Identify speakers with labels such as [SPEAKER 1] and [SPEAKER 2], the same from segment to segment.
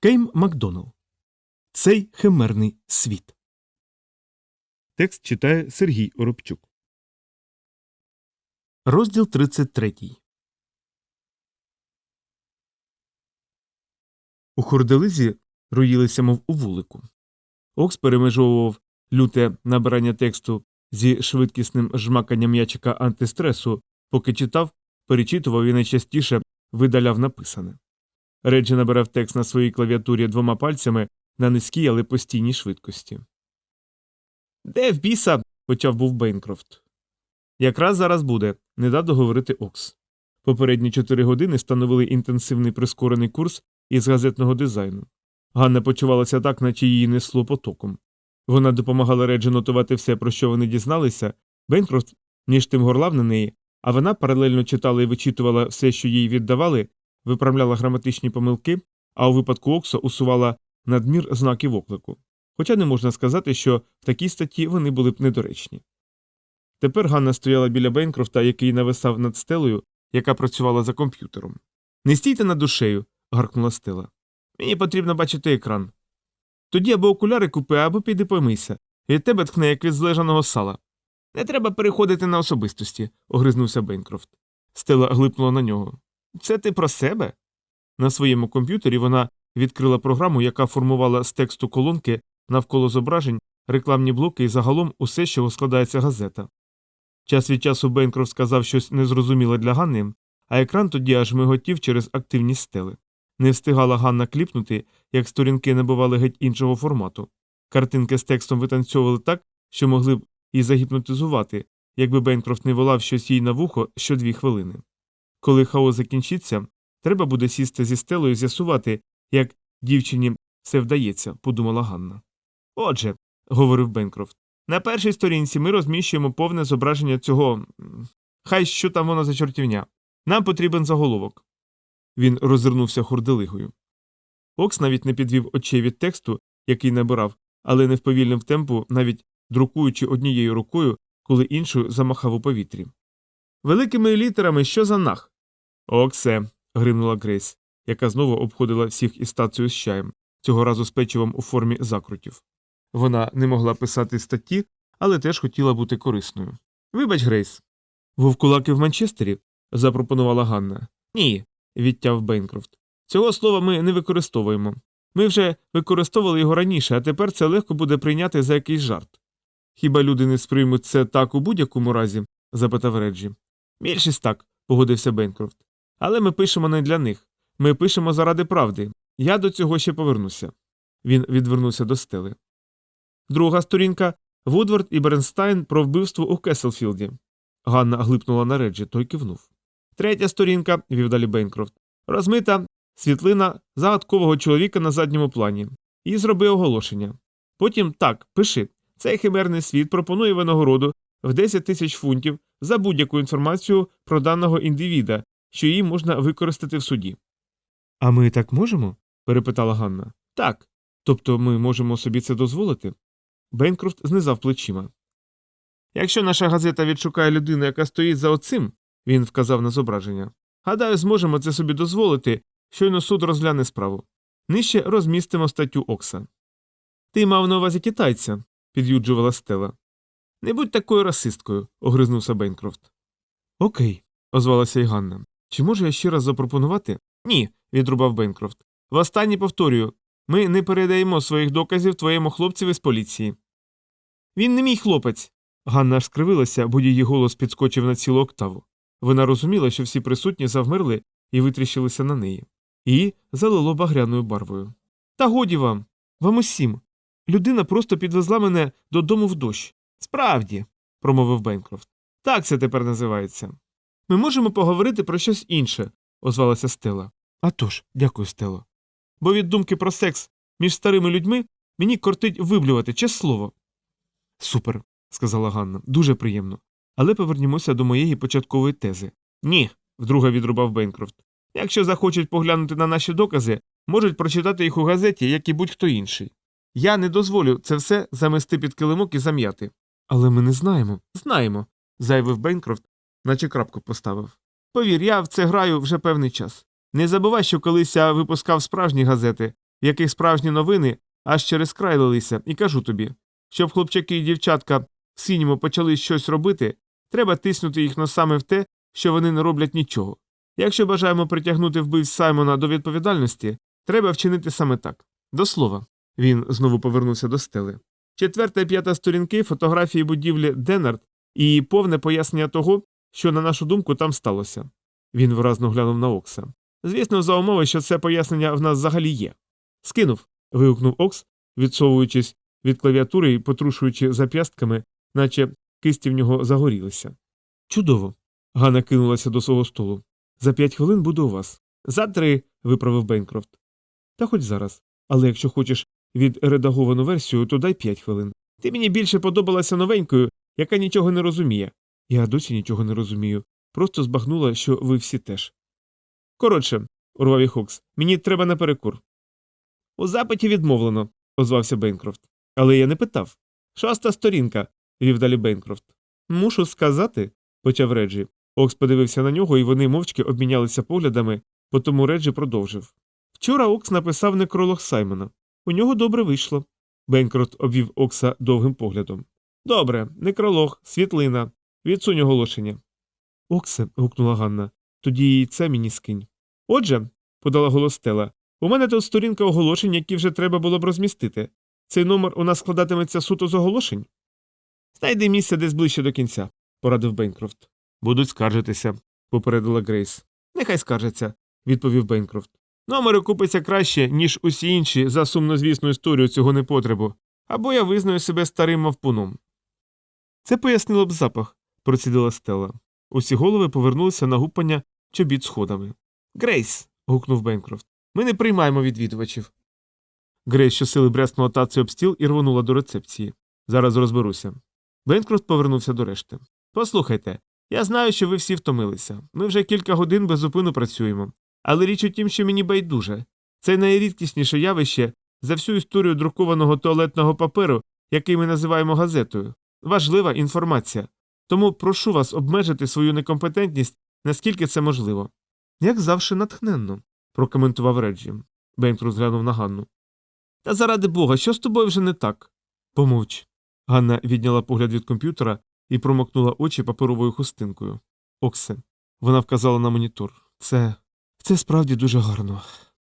[SPEAKER 1] Кейм Макдоналл. Цей химерний світ. Текст читає Сергій Оробчук. Розділ 33. У хорделизі роїлися, мов у вулику. Окс перемежовував люте набирання тексту зі швидкісним жмаканням м'ячика антистресу, поки читав, перечитував і найчастіше видаляв написане. Реджі набирав текст на своїй клавіатурі двома пальцями на низькій, але постійній швидкості. Де в біса? почав був Бейнкрофт. Якраз зараз буде, не дав договорити Окс. Попередні чотири години становили інтенсивний прискорений курс із газетного дизайну. Ганна почувалася так, наче її несло потоком. Вона допомагала Реджі нотувати все, про що вони дізналися. Бейнкрофт ніж тим горлав на неї, а вона паралельно читала і вичитувала все, що їй віддавали, виправляла граматичні помилки, а у випадку Окса усувала надмір знаків оклику. Хоча не можна сказати, що в такій статті вони були б недоречні. Тепер Ганна стояла біля Бейнкрофта, який нависав над стелею, яка працювала за комп'ютером. Не стійте над душею. гаркнула стела. Мені потрібно бачити екран. Тоді або окуляри купи, або піди помийся. Від тебе тхне, як від злежаного сала. Не треба переходити на особистості, огризнувся Бейнкрофт. Стела глипнула на нього. Це ти про себе? На своєму комп'ютері вона відкрила програму, яка формувала з тексту колонки навколо зображень, рекламні блоки і загалом усе, чого складається газета. Час від часу Бейнкрофт сказав щось незрозуміле для Ганни, а екран тоді аж миготів через активність стели. Не встигала Ганна кліпнути, як сторінки набували геть іншого формату. Картинки з текстом витанцьовували так, що могли б і загіпнотизувати, якби Бейнкрофт не волав щось їй на вухо щодві хвилини. Коли хаос закінчиться, треба буде сісти зі стелою і з'ясувати, як дівчині все вдається, подумала Ганна. Отже, говорив Бенкрофт, на першій сторінці ми розміщуємо повне зображення цього. Хай що там воно за чортівня. Нам потрібен заголовок. Він розвернувся хурделигою. Окс навіть не підвів очей від тексту, який набирав, але не вповільнив темпу, навіть друкуючи однією рукою, коли іншою замахав у повітрі. Великими літерами що за нах? Оксе. гримнула Грейс, яка знову обходила всіх із стацію з чаєм, цього разу з печивом у формі закрутів. Вона не могла писати статті, але теж хотіла бути корисною. Вибач, Грейс. Вовкулаки в Манчестері? запропонувала Ганна. Ні, відтяв Бейнкрофт. Цього слова ми не використовуємо. Ми вже використовували його раніше, а тепер це легко буде прийняти за якийсь жарт. Хіба люди не сприймуть це так у будь-якому разі? запитав Реджі. Більшість так, погодився Бейнкрофт. Але ми пишемо не для них. Ми пишемо заради правди. Я до цього ще повернуся. Він відвернувся до стели. Друга сторінка Вудвард і Бернстайн про вбивство у Кеселфілді. Ганна глипнула на Реджі, той кивнув. Третя сторінка, вів далі Бейнкрофт, розмита світлина загадкового чоловіка на задньому плані. І зроби оголошення. Потім так, пиши. Цей химерний світ пропонує винагороду в 10 тисяч фунтів за будь-яку інформацію про даного індивіда, що її можна використати в суді. А ми так можемо? перепитала Ганна. Так. Тобто ми можемо собі це дозволити? Бейнкрофт знизав плечима. Якщо наша газета відшукає людину, яка стоїть за оцим, він вказав на зображення. Гадаю, зможемо це собі дозволити, щойно суд розгляне справу. Нижче розмістимо статтю Окса. Ти мав на увазі китайця, під'юджувала стела. Не будь такою расисткою, огризнувся Бейнкрофт. Окей, озвалася й Ганна. Чи можу я ще раз запропонувати? Ні, відрубав Бейнкрофт. Востаннє повторюю ми не передаємо своїх доказів твоєму хлопцеві з поліції. Він не мій хлопець. Ганна аж скривилася, бо її голос підскочив на цілу октаву. Вона розуміла, що всі присутні завмерли і витріщилися на неї. Її залило багряною барвою. Та годі вам, вам усім. Людина просто підвезла мене додому в дощ. Справді, промовив Бенкрофт. Так це тепер називається. Ми можемо поговорити про щось інше, озвалася Стела. «А тож, дякую, Стело. Бо від думки про секс між старими людьми мені кортить виблювати, чесне слово. Супер, сказала Ганна, дуже приємно. Але повернімося до моєї початкової тези. Ні, вдруге відрубав Бейнкрофт. Якщо захочуть поглянути на наші докази, можуть прочитати їх у газеті, як і будь-хто інший. Я не дозволю це все замести під килимок і зам'яти. Але ми не знаємо. Знаємо, заявив Бейнкрофт, наче крапку поставив. Повір, я в це граю вже певний час. Не забувай, що колись я випускав справжні газети, в яких справжні новини аж через край лилися, і кажу тобі, щоб хлопчаки і дівчатка в синьому почали щось робити, треба тиснути їх носами в те, що вони не роблять нічого. Якщо бажаємо притягнути вбивць Саймона до відповідальності, треба вчинити саме так. До слова, він знову повернувся до стели. Четверта і п'ята сторінки фотографії будівлі Денард і повне пояснення того, що, на нашу думку, там сталося. Він виразно глянув на Окса. Звісно, за умови, що це пояснення в нас взагалі є. Скинув. вигукнув Окс, відсовуючись від клавіатури і потрушуючи зап'ястками, наче кисті в нього загорілися. Чудово. Ганна кинулася до свого столу. За п'ять хвилин буду у вас. За три, виправив Бенкрофт. Та хоч зараз. Але якщо хочеш відредаговану версію, то дай п'ять хвилин. Ти мені більше подобалася новенькою, яка нічого не розуміє. Я досі нічого не розумію. Просто збагнула, що ви всі теж. Коротше, урвав їх Хокс, мені треба на перекур. У запиті відмовлено, озвався Бенкрофт. Але я не питав. Шоста сторінка, вів далі Бенкрофт. Мушу сказати, почав Реджі. Окс подивився на нього, і вони мовчки обмінялися поглядами, потому Реджі продовжив. Вчора Окс написав некролог Саймона. У нього добре вийшло. Бенкрофт обвів Окса довгим поглядом. Добре, некролог, світлина. Відсунь оголошення. Оксе. гукнула Ганна. Тоді і це мені скинь. Отже, подала голос Стела, у мене тут сторінка оголошень, які вже треба було б розмістити. Цей номер у нас складатиметься суто з оголошень. Знайди місце десь ближче до кінця, порадив Бенкрофт. Будуть скаржитися, попередила Грейс. Нехай скаржаться, відповів Бенкрофт. Номер окупиться краще, ніж усі інші за сумнозвісну історію цього непотребу, або я визнаю себе старим мавпуном. Це пояснило б запах, процідила Стелла. Усі голови повернулися на гупання чобіт сходами. Грейс. гукнув Бенкрофт. Ми не приймаємо відвідувачів. Грейс щосили бреснула тацію об стіл і рвонула до рецепції. Зараз розберуся. Бенкрофт повернувся до решти. Послухайте, я знаю, що ви всі втомилися. Ми вже кілька годин без зупину працюємо. Але річ у тім, що мені байдуже. Це найрідкісніше явище за всю історію друкованого туалетного паперу, який ми називаємо газетою. Важлива інформація. Тому прошу вас обмежити свою некомпетентність, наскільки це можливо. Як завжди натхненно, прокоментував Реджі. Бенкрус глянув на Ганну. Та заради бога, що з тобою вже не так? Помовч. Ганна відняла погляд від комп'ютера і промокнула очі паперовою хустинкою. Оксе. Вона вказала на монітор. Це. це справді дуже гарно.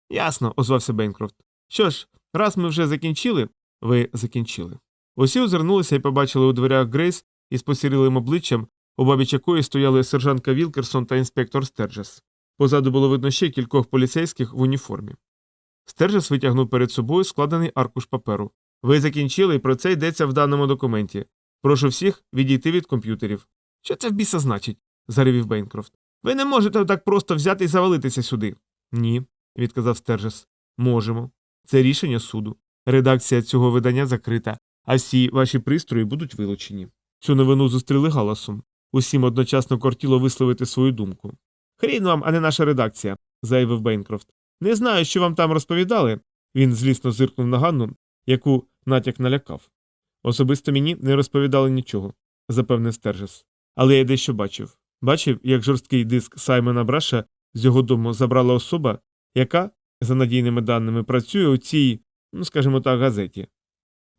[SPEAKER 1] Ясно, озвався Бенкрофт. Що ж, раз ми вже закінчили, ви закінчили. Усі озирнулися і побачили у дверях Грейс із посірілим обличчям, обабіч якої стояли сержантка Вілкерсон та інспектор Стерджес. Позаду було видно ще кількох поліцейських в уніформі. Стерджес витягнув перед собою складений аркуш паперу. Ви закінчили, і про це йдеться в даному документі. Прошу всіх відійти від комп'ютерів. Що це в біса значить? заревів Бейнкрофт. Ви не можете так просто взяти і завалитися сюди. Ні, відказав Стержес. Можемо. Це рішення суду. Редакція цього видання закрита, а всі ваші пристрої будуть вилучені. Цю новину зустріли галасом. Усім одночасно кортіло висловити свою думку. Хрін вам, а не наша редакція, заявив Бейнкрофт. Не знаю, що вам там розповідали. Він злісно зиркнув на Ганну, яку натяк налякав. Особисто мені не розповідали нічого, запевнив Стержес. Але я дещо бачив. Бачив, як жорсткий диск Саймона Браша з його дому забрала особа, яка, за надійними даними, працює у цій, ну скажімо так, газеті.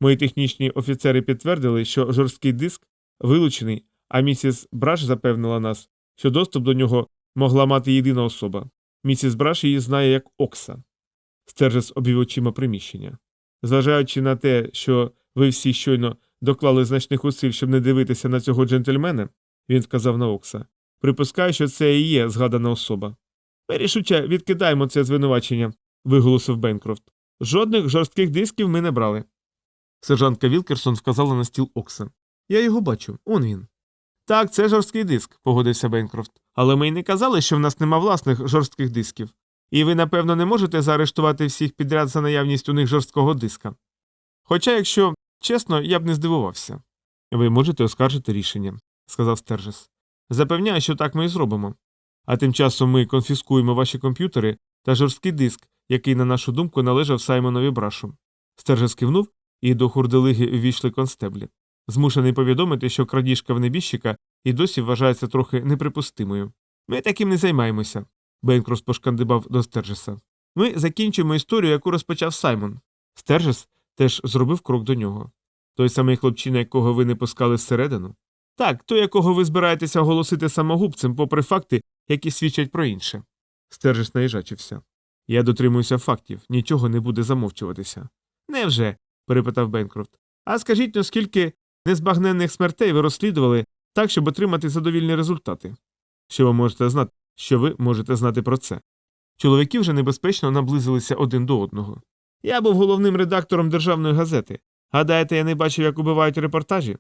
[SPEAKER 1] Мої технічні офіцери підтвердили, що жорсткий диск вилучений, а місіс Браш запевнила нас, що доступ до нього могла мати єдина особа. Місіс Браш її знає як Окса. Стержес обвів очима приміщення. Зважаючи на те, що ви всі щойно доклали значних усиль, щоб не дивитися на цього джентльмена, він вказав на Окса. Припускаю, що це і є згадана особа. Рішуче відкидаємо це звинувачення, виголосив Бенкрофт. Жодних жорстких дисків ми не брали. Сержантка Вілкерсон вказала на стіл Окса. Я його бачу, он він. Так, це жорсткий диск, погодився Бенкрофт. Але ми й не казали, що в нас нема власних жорстких дисків. І ви, напевно, не можете заарештувати всіх підряд за наявність у них жорсткого диска. Хоча, якщо чесно, я б не здивувався. Ви можете оскаржити рішення, сказав Стержес. Запевняю, що так ми і зробимо. А тим часом ми конфіскуємо ваші комп'ютери та жорсткий диск, який, на нашу думку, належав Саймонові Брашу. Стержес кивнув, і до хурделиги ввійшли констеблі. Змушений повідомити, що крадіжка в небіжчика і досі вважається трохи неприпустимою. Ми таким не займаємося. Бенкрос пошкандибав до Стержеса. Ми закінчимо історію, яку розпочав Саймон. Стержес теж зробив крок до нього. Той самий хлопчина, якого ви не пускали зсередину? Так, той, якого ви збираєтеся оголосити самогубцем, попри факти, які свідчать про інше. Стержес наїжачився. Я дотримуюся фактів, нічого не буде замовчуватися. Невже? перепитав Бенкрофт. А скажіть, наскільки незбагненних смертей ви розслідували так, щоб отримати задовільні результати? Що ви можете знати, що ви можете знати про це? Чоловіки вже небезпечно наблизилися один до одного. Я був головним редактором державної газети. Гадаєте, я не бачив, як убивають репортажі?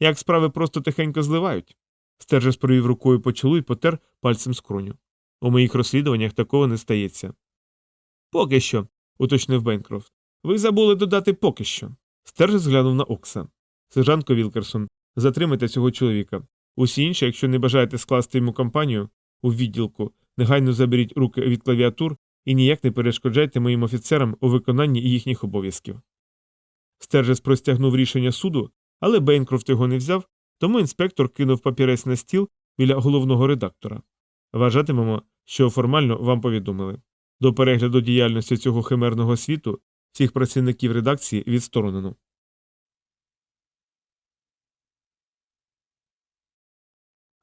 [SPEAKER 1] Як справи просто тихенько зливають? Стержес провів рукою по чолу і потер пальцем скроню. У моїх розслідуваннях такого не стається. Поки що, уточнив Бенкрофт. Ви забули додати поки що. Стержес глянув на Окса. Сержантко Вілкерсон, затримайте цього чоловіка. Усі інші, якщо не бажаєте скласти йому кампанію у відділку, негайно заберіть руки від клавіатур і ніяк не перешкоджайте моїм офіцерам у виконанні їхніх обов'язків. Стержес простягнув рішення суду, але Бейнкрофт його не взяв, тому інспектор кинув папірець на стіл біля головного редактора. Вважатимемо, що формально вам повідомили. До перегляду діяльності цього химерного світу всіх працівників редакції відсторонено.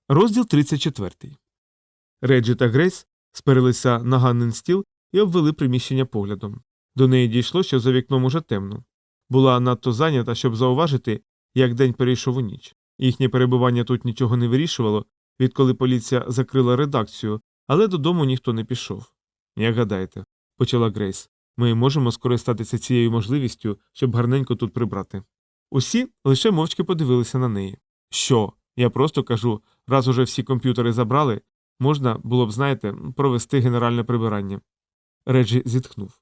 [SPEAKER 1] Розділ 34. Реджі та Грейс сперилися на Ганнен стіл і обвели приміщення поглядом. До неї дійшло, що за вікном уже темно. Була надто зайнята, щоб зауважити, як день перейшов у ніч. Їхнє перебування тут нічого не вирішувало, відколи поліція закрила редакцію, але додому ніхто не пішов. Як гадаєте, почала Грейс, ми можемо скористатися цією можливістю, щоб гарненько тут прибрати. Усі лише мовчки подивилися на неї. Що? Я просто кажу, раз уже всі комп'ютери забрали, можна було б, знаєте, провести генеральне прибирання. Реджі зітхнув.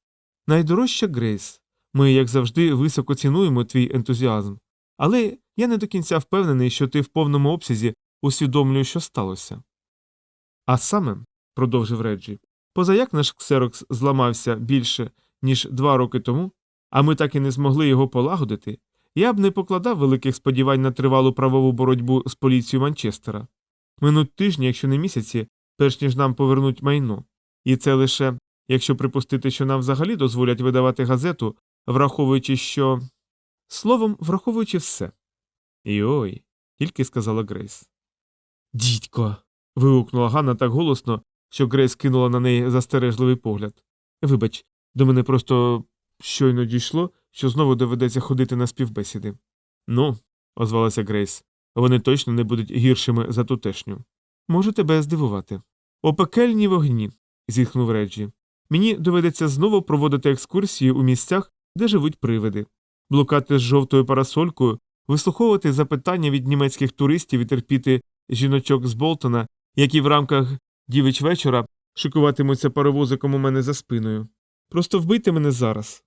[SPEAKER 1] Найдорожча Грейс. Ми, як завжди, високо цінуємо твій ентузіазм. Але я не до кінця впевнений, що ти в повному обсязі усвідомлюєш, що сталося. А саме, продовжив Реджі, позаяк наш ксерокс зламався більше, ніж два роки тому, а ми так і не змогли його полагодити, я б не покладав великих сподівань на тривалу правову боротьбу з поліцією Манчестера. Минуть тижні, якщо не місяці, перш ніж нам повернуть майно. І це лише, якщо припустити, що нам взагалі дозволять видавати газету, враховуючи, що. Словом, враховуючи все. Йой, тільки сказала Грейс. Дідько. вигукнула Ганна так голосно, що Грейс кинула на неї застережливий погляд. Вибач, до мене просто щойно дійшло, що знову доведеться ходити на співбесіди. Ну, озвалася Грейс, вони точно не будуть гіршими за тутешню. Можу тебе здивувати. О пекельні вогні. зітхнув Реджі. Мені доведеться знову проводити екскурсії у місцях, де живуть привиди, блукати з жовтою парасолькою, вислуховувати запитання від німецьких туристів і терпіти жіночок з Болтона, які в рамках дівич вечора шикуватимуться паровозиком у мене за спиною. Просто вбийте мене зараз.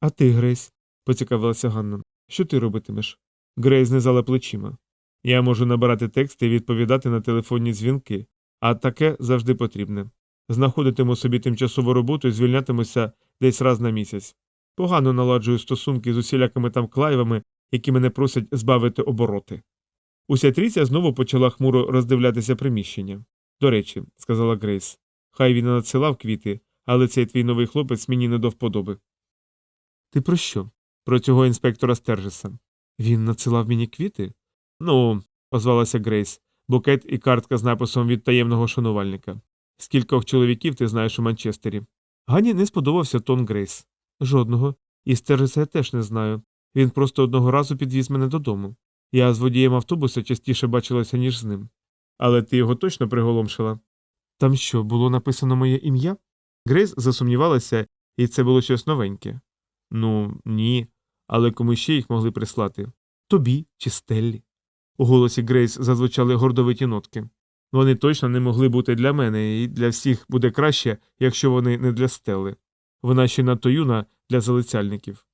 [SPEAKER 1] А ти, Грейс, поцікавилася Ганна. Що ти робитимеш? Грейс знизала плечима. Я можу набирати тексти і відповідати на телефонні дзвінки, а таке завжди потрібне. Знаходитиму собі тимчасову роботу і звільнятимуся десь раз на місяць. Погано наладжую стосунки з усілякими там клайвами, які мене просять збавити обороти. Уся трійця знову почала хмуро роздивлятися приміщення. До речі, сказала Грейс, хай він надсилав квіти, але цей твій новий хлопець мені не до вподоби. Ти про що? Про цього інспектора Стержеса. Він надсилав мені квіти? Ну, озвалася Грейс, букет і картка з написом від таємного шанувальника. Скількох чоловіків ти знаєш у Манчестері? Гані не сподобався тон Грейс. Жодного. І Стержеса я теж не знаю. Він просто одного разу підвіз мене додому. Я з водієм автобуса частіше бачилася, ніж з ним. Але ти його точно приголомшила? Там що, було написано моє ім'я? Грейс засумнівалася, і це було щось новеньке. Ну, ні, але кому ще їх могли прислати? Тобі чи Стеллі? У голосі Грейс зазвучали гордовиті нотки. Вони точно не могли бути для мене, і для всіх буде краще, якщо вони не для Стелли. Вона ще надто юна для залицяльників.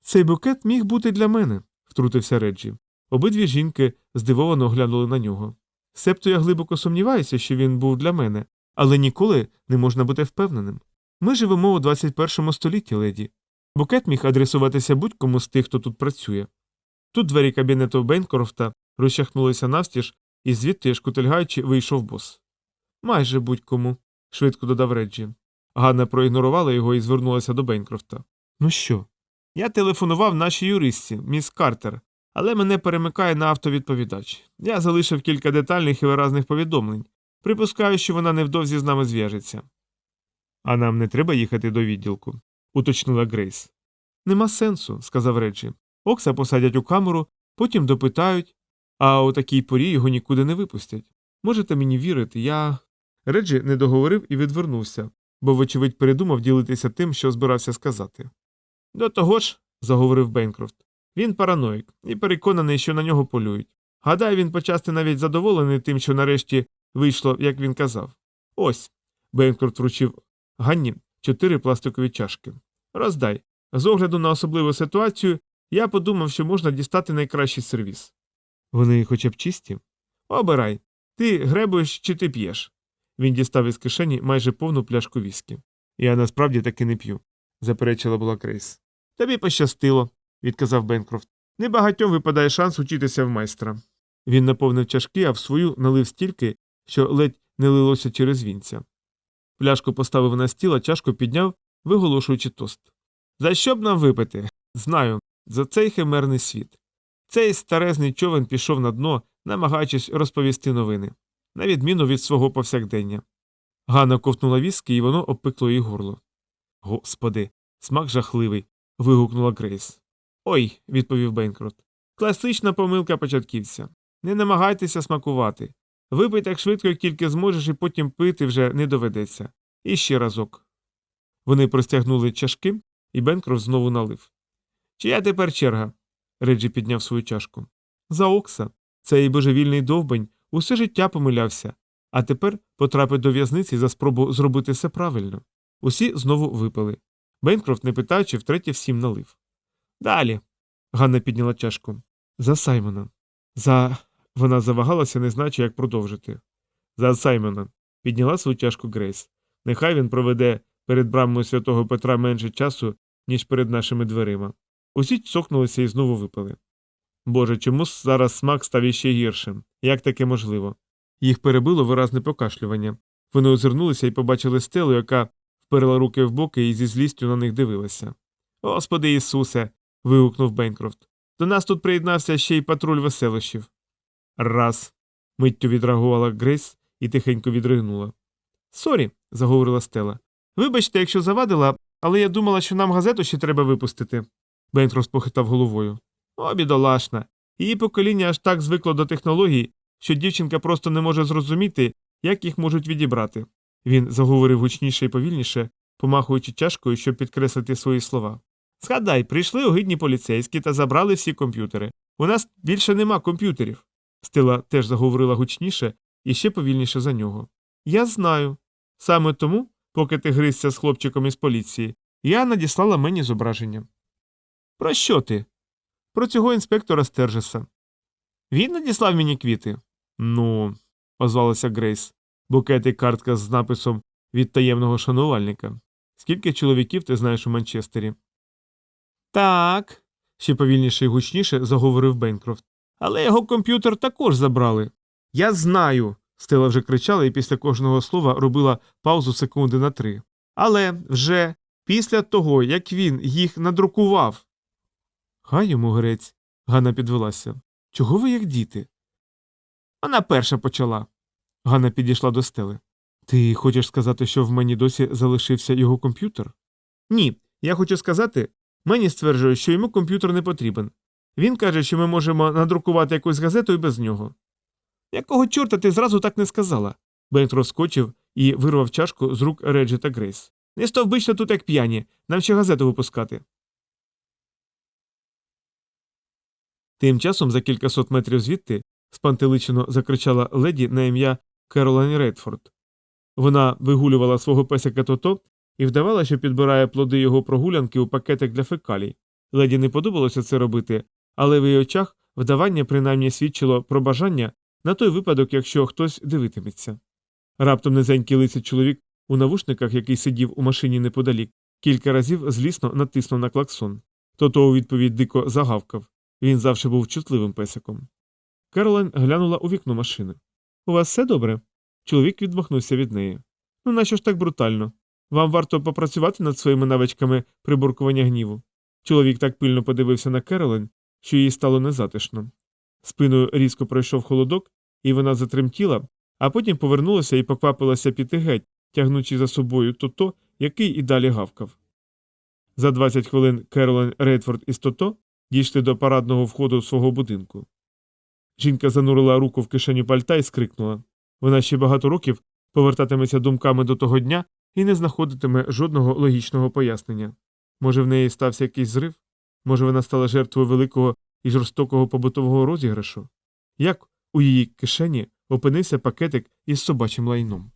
[SPEAKER 1] Цей букет міг бути для мене, втрутився Реджі. Обидві жінки здивовано оглянули на нього. Себто я глибоко сумніваюся, що він був для мене, але ніколи не можна бути впевненим. Ми живемо у 21 столітті, леді. Букет міг адресуватися будь-кому з тих, хто тут працює. Тут двері кабінету Бейнкрофта розчахнулися навстіж, і звідти, шкутильгаючи, вийшов бос. Майже будь-кому, швидко додав Реджі. Ганна проігнорувала його і звернулася до Бенкрофта. Ну що? Я телефонував нашій юристці, міс Картер, але мене перемикає на автовідповідач. Я залишив кілька детальних і виразних повідомлень. Припускаю, що вона невдовзі з нами зв'яжеться. А нам не треба їхати до відділку, уточнила Грейс. Нема сенсу, сказав Реджі. Окса посадять у камеру, потім допитають, а у такій порі його нікуди не випустять. Можете мені вірити, я. Реджі не договорив і відвернувся, бо, вочевидь, передумав ділитися тим, що збирався сказати. До того ж, заговорив Бенкрофт, він параноїк і переконаний, що на нього полюють. Гадаю, він почасти навіть задоволений тим, що нарешті вийшло, як він казав. Ось. Бенкрофт вручив Ганні чотири пластикові чашки. Роздай. З огляду на особливу ситуацію, я подумав, що можна дістати найкращий сервіс. Вони хоча б чисті? Обирай. Ти гребуєш чи ти п'єш. Він дістав із кишені майже повну пляшку віскі. Я насправді таки не п'ю, заперечила була Крейс. Тобі пощастило, відказав Бенкрофт. Небагатьом випадає шанс учитися в майстра. Він наповнив чашки, а в свою налив стільки, що ледь не лилося через вінця. Пляшку поставив на стіл, а чашку підняв, виголошуючи тост. За що б нам випити? Знаю, за цей химерний світ. Цей старезний човен пішов на дно, намагаючись розповісти новини, на відміну від свого повсякдення. Ганна ковтнула віскі, і воно обпекло їй горло. Господи, смак жахливий. вигукнула Грейс. Ой, відповів Бенкрот. Класична помилка початківця. Не намагайтеся смакувати. Випий так швидко, як тільки зможеш, і потім пити вже не доведеться. І ще разок. Вони простягнули чашки, і Бенкрофт знову налив. Чия тепер черга? Реджі підняв свою чашку. За Окса. Цей божевільний довбень усе життя помилявся, а тепер потрапить до в'язниці за спробу зробити все правильно. Усі знову випили. Бенкрофт, не питаючи, втретє всім налив. Далі. Ганна підняла чашку. За Саймона. За. Вона завагалася, не знаючи, як продовжити. За Саймона. Підняла свою чашку Грейс. Нехай він проведе перед брамою святого Петра менше часу, ніж перед нашими дверима. Усі цокнулися і знову випили. Боже, чому зараз смак став іще гіршим? Як таке можливо? Їх перебило виразне покашлювання. Вони озирнулися і побачили стелу, яка вперла руки в боки і зі злістю на них дивилася. Господи Ісусе. вигукнув Бенкрофт. До нас тут приєднався ще й патруль веселощів. Раз. миттю відреагувала Грейс і тихенько відригнула. Сорі, заговорила Стела. Вибачте, якщо завадила, але я думала, що нам газету ще треба випустити. Бенкрофт похитав головою. О, бідолашна. Її покоління аж так звикло до технологій, що дівчинка просто не може зрозуміти, як їх можуть відібрати. Він заговорив гучніше і повільніше, помахуючи чашкою, щоб підкреслити свої слова. Згадай, прийшли огидні поліцейські та забрали всі комп'ютери. У нас більше нема комп'ютерів. Стила теж заговорила гучніше і ще повільніше за нього. Я знаю. Саме тому, поки ти гризся з хлопчиком із поліції, я надіслала мені зображення. Про що ти? Про цього інспектора Стержеса. Він надіслав мені квіти. Ну, озвалася Грейс, букет і картка з написом від таємного шанувальника. Скільки чоловіків ти знаєш у Манчестері? Так. ще повільніше і гучніше заговорив Бенкрофт. Але його комп'ютер також забрали. Я знаю. Стела вже кричала і після кожного слова робила паузу секунди на три. Але вже після того, як він їх надрукував. Хай йому грець. Ганна підвелася. Чого ви як діти? Вона перша почала. Ганна підійшла до стели. Ти хочеш сказати, що в мені досі залишився його комп'ютер? Ні. Я хочу сказати, мені стверджує, що йому комп'ютер не потрібен. Він каже, що ми можемо надрукувати якусь газету і без нього. Якого чорта ти зразу так не сказала? Бент розскочив і вирвав чашку з рук Реджі та Грейс. Не стовбичте тут, як п'яні, нам ще газету випускати. Тим часом за кількасот метрів звідти спантеличено закричала леді на ім'я Керолайн Редфорд. Вона вигулювала свого песика тото і вдавала, що підбирає плоди його прогулянки у пакетик для фекалій. Леді не подобалося це робити, але в її очах вдавання принаймні свідчило про бажання на той випадок, якщо хтось дивитиметься. Раптом низенький лиций чоловік у навушниках, який сидів у машині неподалік, кілька разів злісно натиснув на клаксон. Тото у відповідь дико загавкав. Він завжди був чутливим песиком. Керолайн глянула у вікно машини. У вас все добре? Чоловік відмахнувся від неї. Ну, нащо ж так брутально? Вам варто попрацювати над своїми навичками приборкування гніву. Чоловік так пильно подивився на Керолин, що їй стало незатишно. Спиною різко пройшов холодок, і вона затремтіла, а потім повернулася і поквапилася піти геть, тягнучи за собою Тото, який і далі гавкав. За 20 хвилин Керолин Рейдфорд із Тото дійшли до парадного входу свого будинку. Жінка занурила руку в кишеню пальта і скрикнула. Вона ще багато років повертатиметься думками до того дня і не знаходитиме жодного логічного пояснення. Може, в неї стався якийсь зрив? Може, вона стала жертвою великого і жорстокого побутового розіграшу? Як у її кишені опинився пакетик із собачим лайном?